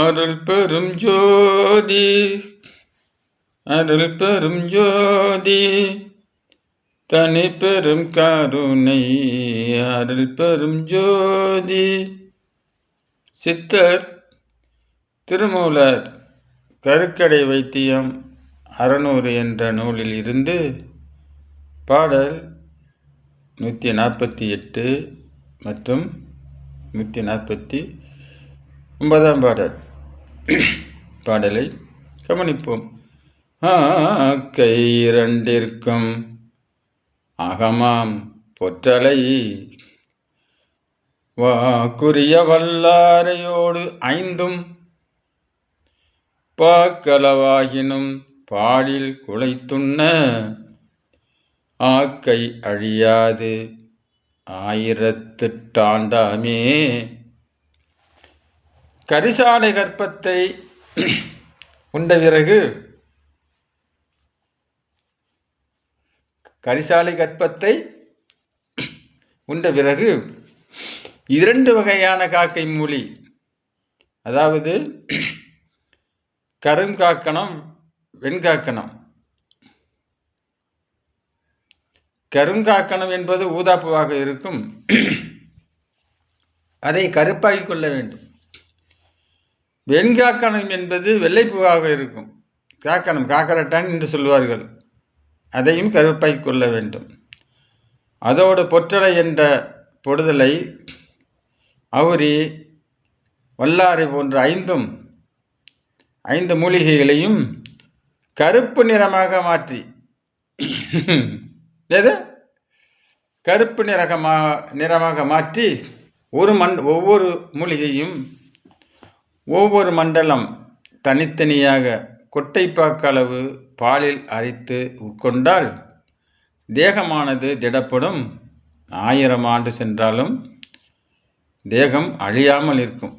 அருள் பெரும் ஜோதி அருள் பெரும் ஜோதி. தனி பெரும் கருணை அருள் பெரும் ஜோதி. சித்தர் திருமூலர் கருக்கடை வைத்தியம் அறநூறு என்ற நூலில் இருந்து பாடல் நூற்றி நாற்பத்தி எட்டு மற்றும் நூற்றி நாற்பத்தி ஒன்பதாம் பாடல். பாடலை கவனிப்போம். கை இரண்டிற்கும் அகமாம் பொற்றலை. வாக்குரிய வல்லாரையோடு ஐந்தும் பாக்களவாகினும் பாடில் குலைத்துண்ண ஆக்கை அழியாது. ஆயிரத்தெட்டாண்டாமே கரிசாலை கற்பத்தை உண்ட பிறகு கரிசாலை கற்பத்தை உண்ட பிறகு இரண்டு வகையான காக்கை மூலி. அதாவது கருங்காக்கணம் வெண்காக்கணம் கருங்காக்கணம் என்பது ஊதாப்புவாக இருக்கும். அதை கருப்பாக்கி கொள்ள வேண்டும். வெண்காக்கணம் என்பது வெள்ளைப்பூவாக இருக்கும். காக்கணம் காக்கரட்டான் என்று சொல்வார்கள். அதையும் கருப்பை கொள்ள வேண்டும். அதோடு பொற்றலை என்ற பொடுதலை அவுரி வல்லாரை போன்ற ஐந்தும் ஐந்து மூலிகைகளையும் கருப்பு நிறமாக மாற்றி. எது? கருப்பு நிறகமாக நிறமாக மாற்றி ஒரு மண் ஒவ்வொரு மூலிகையும் ஒவ்வொரு மண்டலம் தனித்தனியாக கொட்டைப்பாக்களவு பாலில் அரைத்து உட்கொண்டால் தேகமானது திடப்படும். ஆயிரம் ஆண்டு சென்றாலும் தேகம் அழியாமல் இருக்கும்.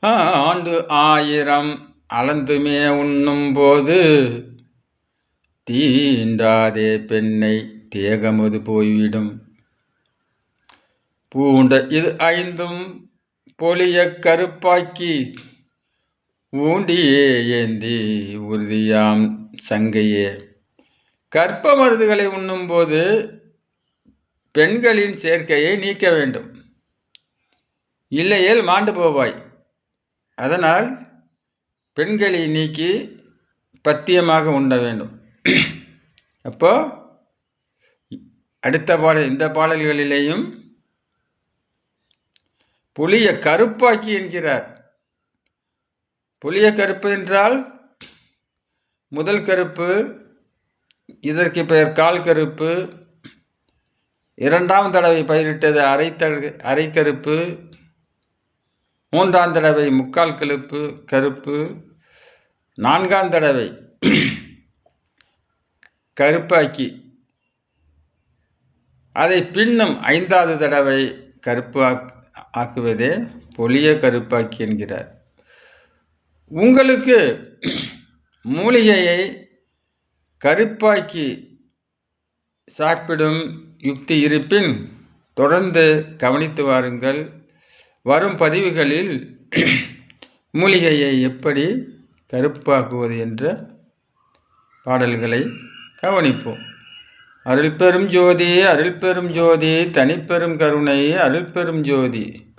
ஆண்டு ஆயிரம் அளந்துமே உண்ணும் போது தீண்டாதே பெண்ணை தேகமது போய்விடும். பூண்ட இது ஐந்தும் பொலிய கருப்பாக்கி ஊண்டியே ஏந்தி உறுதியாம் சங்கையே. கற்ப மருந்துகளை உண்ணும்போது பெண்களின் சேர்க்கையை நீக்க வேண்டும். இல்லையேல் மாண்டு போவாய். அதனால் பெண்களை நீக்கி பத்தியமாக உண்ண வேண்டும். அப்போ அடுத்த பாடல் இந்த பாடல்களிலேயும் புளிய கருப்பாக்கி என்கிறார். புளிய கருப்பு என்றால் முதல் கருப்பு இதற்கு பெயர் கால் கருப்பு. இரண்டாம் தடவை பயிரிட்டது அரைத்தழு அரை கருப்பு. மூன்றாம் தடவை முக்கால் கழுப்பு கருப்பு. நான்காம் தடவை கருப்பாக்கி. அதை பின்னும் ஐந்தாவது தடவை கருப்பு ஆக்குவதே பொலிய கருப்பாக்கி என்கிறார். உங்களுக்கு மூலிகையை கருப்பாக்கி சாப்பிடும் யுக்தி இருப்பின் தொடர்ந்து கவனித்து வாருங்கள். வரும் பதிவுகளில் மூலிகையை எப்படி கருப்பாக்குவது என்ற பாடல்களை கவனிப்போம். அருள் பெரும் ஜோதி அருள் பெரும் ஜோதி தனிப்பெரும் கருணை அருள் பெரும் ஜோதி.